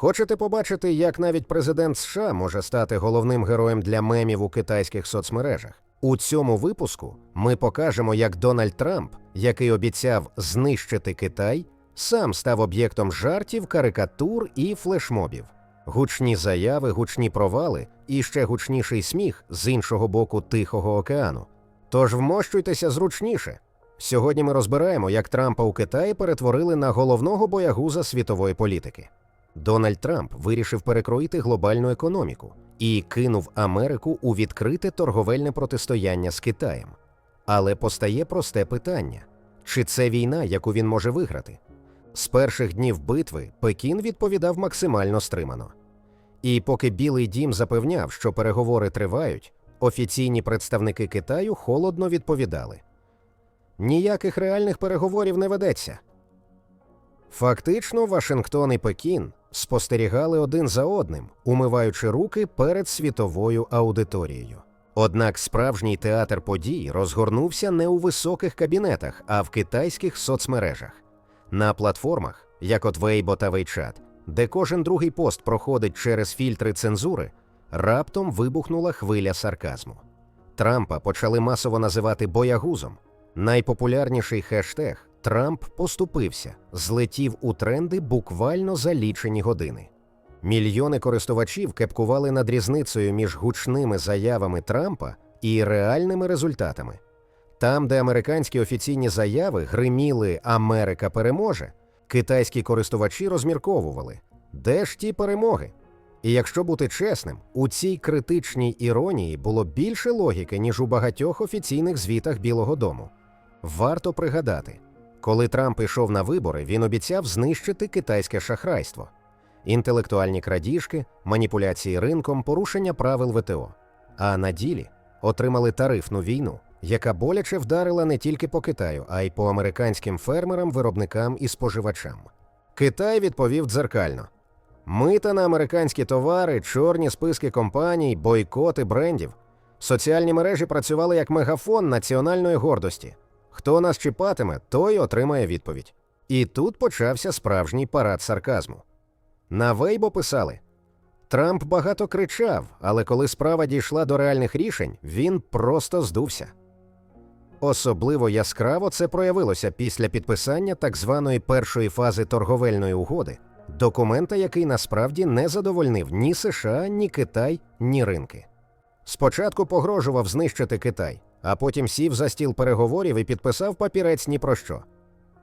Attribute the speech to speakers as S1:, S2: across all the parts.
S1: Хочете побачити, як навіть президент США може стати головним героєм для мемів у китайських соцмережах? У цьому випуску ми покажемо, як Дональд Трамп, який обіцяв знищити Китай, сам став об'єктом жартів, карикатур і флешмобів. Гучні заяви, гучні провали і ще гучніший сміх з іншого боку Тихого океану. Тож вмощуйтеся зручніше. Сьогодні ми розбираємо, як Трампа у Китаї перетворили на головного боягуза світової політики. Дональд Трамп вирішив перекроїти глобальну економіку і кинув Америку у відкрите торговельне протистояння з Китаєм. Але постає просте питання: чи це війна, яку він може виграти? З перших днів битви Пекін відповідав максимально стримано. І поки Білий дім запевняв, що переговори тривають, офіційні представники Китаю холодно відповідали: ніяких реальних переговорів не ведеться. Фактично, Вашингтон і Пекін спостерігали один за одним, умиваючи руки перед світовою аудиторією. Однак справжній театр подій розгорнувся не у високих кабінетах, а в китайських соцмережах. На платформах, як от Weibo та WeChat, де кожен другий пост проходить через фільтри цензури, раптом вибухнула хвиля сарказму. Трампа почали масово називати боягузом. Найпопулярніший хештег Трамп поступився, злетів у тренди буквально за лічені години. Мільйони користувачів кепкували над різницею між гучними заявами Трампа і реальними результатами. Там, де американські офіційні заяви гриміли Америка переможе, китайські користувачі розмірковували, де ж ті перемоги. І якщо бути чесним, у цій критичній іронії було більше логіки, ніж у багатьох офіційних звітах Білого Дому. Варто пригадати, коли Трамп йшов на вибори, він обіцяв знищити китайське шахрайство, інтелектуальні крадіжки, маніпуляції ринком, порушення правил ВТО. А на ділі отримали тарифну війну, яка боляче вдарила не тільки по Китаю, а й по американським фермерам, виробникам і споживачам. Китай відповів дзеркально: мита на американські товари, чорні списки компаній, бойкоти брендів. Соціальні мережі працювали як мегафон національної гордості. Хто нас чіпатиме, той отримає відповідь. І тут почався справжній парад сарказму. На Вейбо писали: Трамп багато кричав, але коли справа дійшла до реальних рішень, він просто здувся. Особливо яскраво це проявилося після підписання так званої першої фази торговельної угоди, документа, який насправді не задовольнив ні США, ні Китай, ні ринки. Спочатку погрожував знищити Китай, а потім сів за стіл переговорів і підписав папірець ні про що.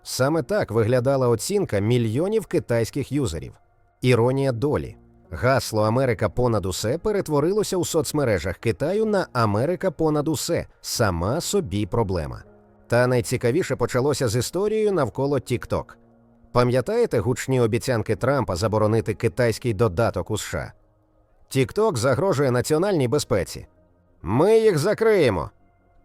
S1: Саме так виглядала оцінка мільйонів китайських юзерів. Іронія долі. Гасло Америка понад усе перетворилося у соцмережах Китаю на Америка понад усе сама собі проблема. Та найцікавіше почалося з історією навколо TikTok. Пам'ятаєте гучні обіцянки Трампа заборонити китайський додаток у США? TikTok загрожує національній безпеці. Ми їх закриємо.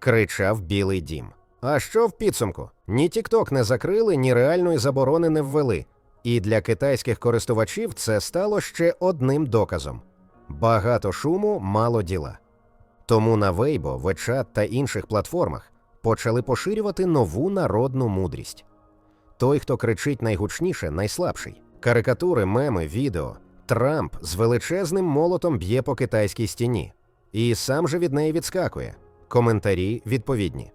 S1: Кричав Білий Дім. А що в підсумку? Ні TikTok не закрили, ні реальної заборони не ввели. І для китайських користувачів це стало ще одним доказом: багато шуму, мало діла. Тому на Weibo, WeChat та інших платформах почали поширювати нову народну мудрість. Той, хто кричить найгучніше, найслабший. Карикатури, меми, відео. Трамп з величезним молотом б'є по китайській стіні, і сам же від неї відскакує. Коментарі відповідні.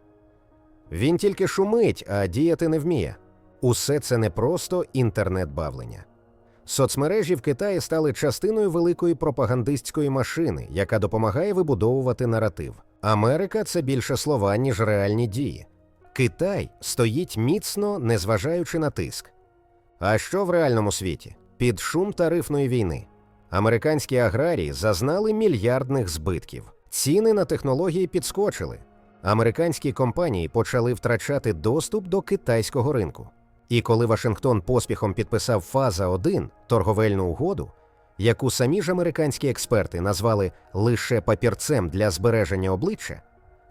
S1: Він тільки шумить, а діяти не вміє. Усе це не просто інтернет-бавлення. Соцмережі в Китаї стали частиною великої пропагандистської машини, яка допомагає вибудовувати наратив. Америка це більше слова, ніж реальні дії. Китай стоїть міцно, незважаючи на тиск. А що в реальному світі? Під шум тарифної війни. Американські аграрії зазнали мільярдних збитків. Ціни на технології підскочили. Американські компанії почали втрачати доступ до китайського ринку. І коли Вашингтон поспіхом підписав Фаза 1 торговельну угоду, яку самі ж американські експерти назвали лише папірцем для збереження обличчя,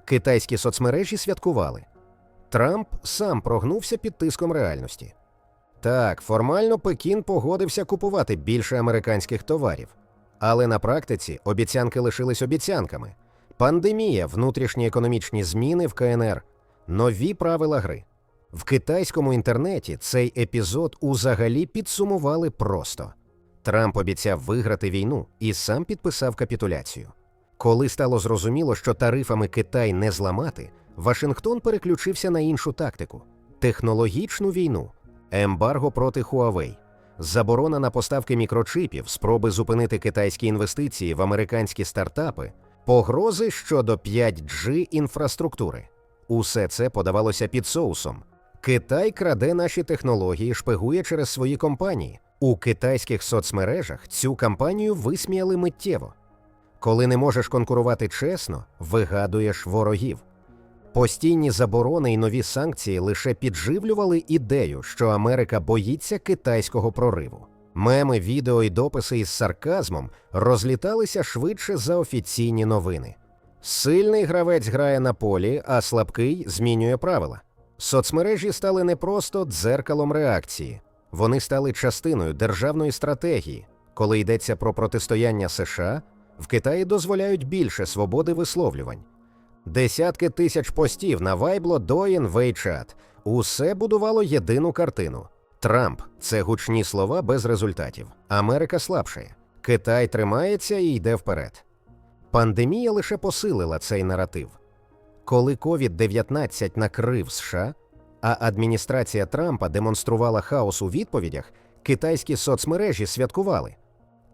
S1: китайські соцмережі святкували. Трамп сам прогнувся під тиском реальності. Так, формально Пекін погодився купувати більше американських товарів, але на практиці обіцянки лишились обіцянками. Пандемія, внутрішні економічні зміни в КНР, нові правила гри. В китайському інтернеті цей епізод узагалі підсумували просто: Трамп обіцяв виграти війну і сам підписав капітуляцію. Коли стало зрозуміло, що тарифами Китай не зламати, Вашингтон переключився на іншу тактику технологічну війну, ембарго проти Huawei, заборона на поставки мікрочипів, спроби зупинити китайські інвестиції в американські стартапи, погрози щодо 5G інфраструктури. Усе це подавалося під соусом. Китай краде наші технології, шпигує через свої компанії. У китайських соцмережах цю кампанію висміяли миттєво. Коли не можеш конкурувати чесно, вигадуєш ворогів. Постійні заборони і нові санкції лише підживлювали ідею, що Америка боїться китайського прориву. Меми, відео і дописи із сарказмом розліталися швидше за офіційні новини. Сильний гравець грає на полі, а слабкий змінює правила. Соцмережі стали не просто дзеркалом реакції, вони стали частиною державної стратегії. Коли йдеться про протистояння США, в Китаї дозволяють більше свободи висловлювань. Десятки тисяч постів на Вайбло Доїн Вейчат. Усе будувало єдину картину. Трамп це гучні слова без результатів. Америка слабшає. Китай тримається і йде вперед. Пандемія лише посилила цей наратив. Коли COVID-19 накрив США, а адміністрація Трампа демонструвала хаос у відповідях, китайські соцмережі святкували.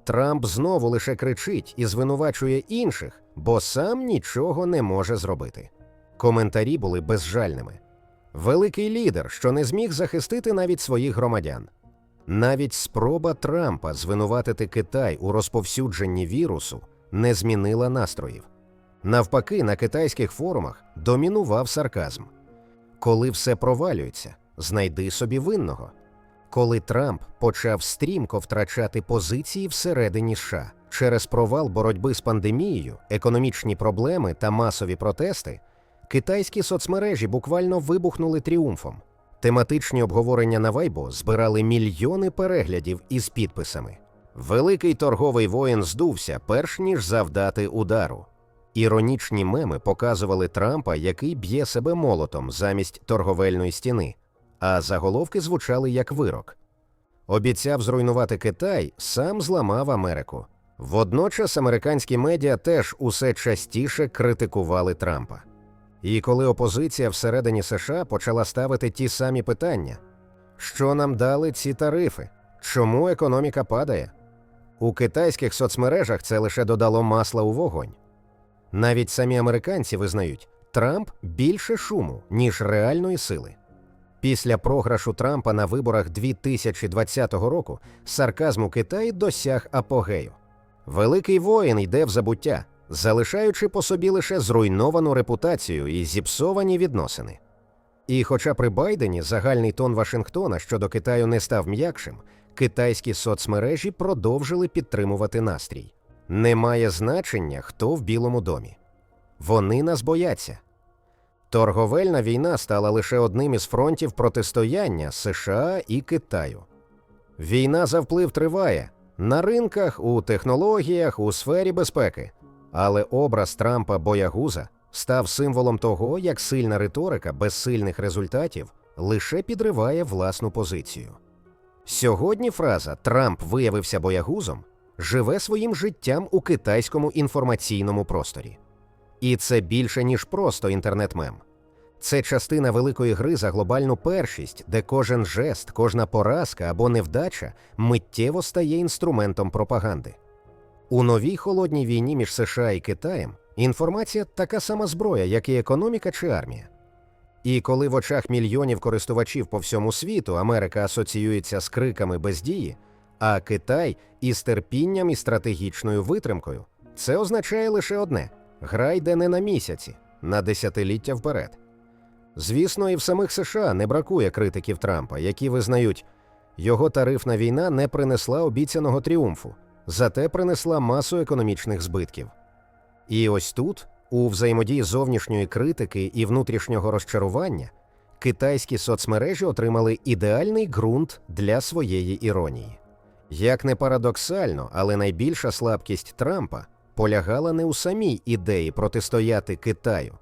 S1: Трамп знову лише кричить і звинувачує інших, бо сам нічого не може зробити. Коментарі були безжальними. Великий лідер, що не зміг захистити навіть своїх громадян. Навіть спроба Трампа звинуватити Китай у розповсюдженні вірусу не змінила настроїв. Навпаки, на китайських форумах домінував сарказм. Коли все провалюється, знайди собі винного. Коли Трамп почав стрімко втрачати позиції всередині США через провал боротьби з пандемією, економічні проблеми та масові протести, китайські соцмережі буквально вибухнули тріумфом. Тематичні обговорення на Вайбо збирали мільйони переглядів із підписами. Великий торговий воїн здувся, перш ніж завдати удару. Іронічні меми показували Трампа, який б'є себе молотом замість торговельної стіни, а заголовки звучали як вирок. Обіцяв зруйнувати Китай, сам зламав Америку. Водночас американські медіа теж усе частіше критикували Трампа. І коли опозиція всередині США почала ставити ті самі питання: що нам дали ці тарифи? Чому економіка падає? У китайських соцмережах це лише додало масла у вогонь. Навіть самі американці визнають, Трамп більше шуму, ніж реальної сили. Після програшу Трампа на виборах 2020 року сарказм у Китаї досяг апогею. Великий воїн йде в забуття, залишаючи по собі лише зруйновану репутацію і зіпсовані відносини. І хоча при Байдені загальний тон Вашингтона щодо Китаю не став м'якшим, китайські соцмережі продовжили підтримувати настрій. Немає значення, хто в Білому домі. Вони нас бояться. Торговельна війна стала лише одним із фронтів протистояння США і Китаю. Війна за вплив триває на ринках, у технологіях, у сфері безпеки. Але образ Трампа боягуза став символом того, як сильна риторика без сильних результатів лише підриває власну позицію. Сьогодні фраза Трамп виявився боягузом живе своїм життям у китайському інформаційному просторі. І це більше, ніж просто інтернет-мем. Це частина великої гри за глобальну першість, де кожен жест, кожна поразка або невдача миттєво стає інструментом пропаганди. У новій холодній війні між США і Китаєм інформація така сама зброя, як і економіка чи армія. І коли в очах мільйонів користувачів по всьому світу Америка асоціюється з криками бездії, а Китай із терпінням і стратегічною витримкою, це означає лише одне: гра йде не на місяці, на десятиліття вперед. Звісно, і в самих США не бракує критиків Трампа, які визнають, його тарифна війна не принесла обіцяного тріумфу, зате принесла масу економічних збитків. І ось тут, у взаємодії зовнішньої критики і внутрішнього розчарування, китайські соцмережі отримали ідеальний ґрунт для своєї іронії. Як не парадоксально, але найбільша слабкість Трампа полягала не у самій ідеї протистояти Китаю,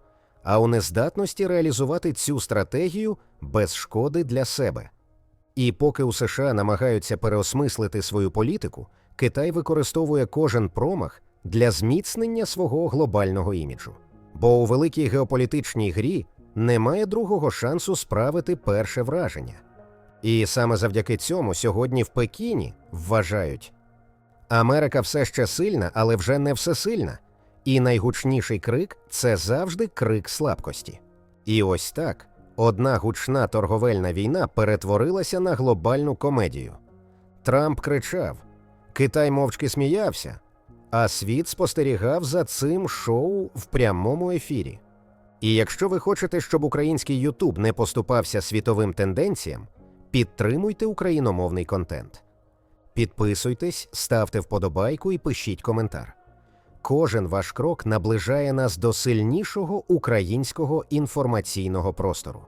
S1: а у нездатності реалізувати цю стратегію без шкоди для себе. І поки у США намагаються переосмислити свою політику, Китай використовує кожен промах для зміцнення свого глобального іміджу. Бо у великій геополітичній грі немає другого шансу справити перше враження. І саме завдяки цьому сьогодні в Пекіні вважають Америка все ще сильна, але вже не всесильна. І найгучніший крик це завжди крик слабкості. І ось так одна гучна торговельна війна перетворилася на глобальну комедію. Трамп кричав, Китай мовчки сміявся, а світ спостерігав за цим шоу в прямому ефірі. І якщо ви хочете, щоб український Ютуб не поступався світовим тенденціям, підтримуйте україномовний контент. Підписуйтесь, ставте вподобайку і пишіть коментар. Кожен ваш крок наближає нас до сильнішого українського інформаційного простору.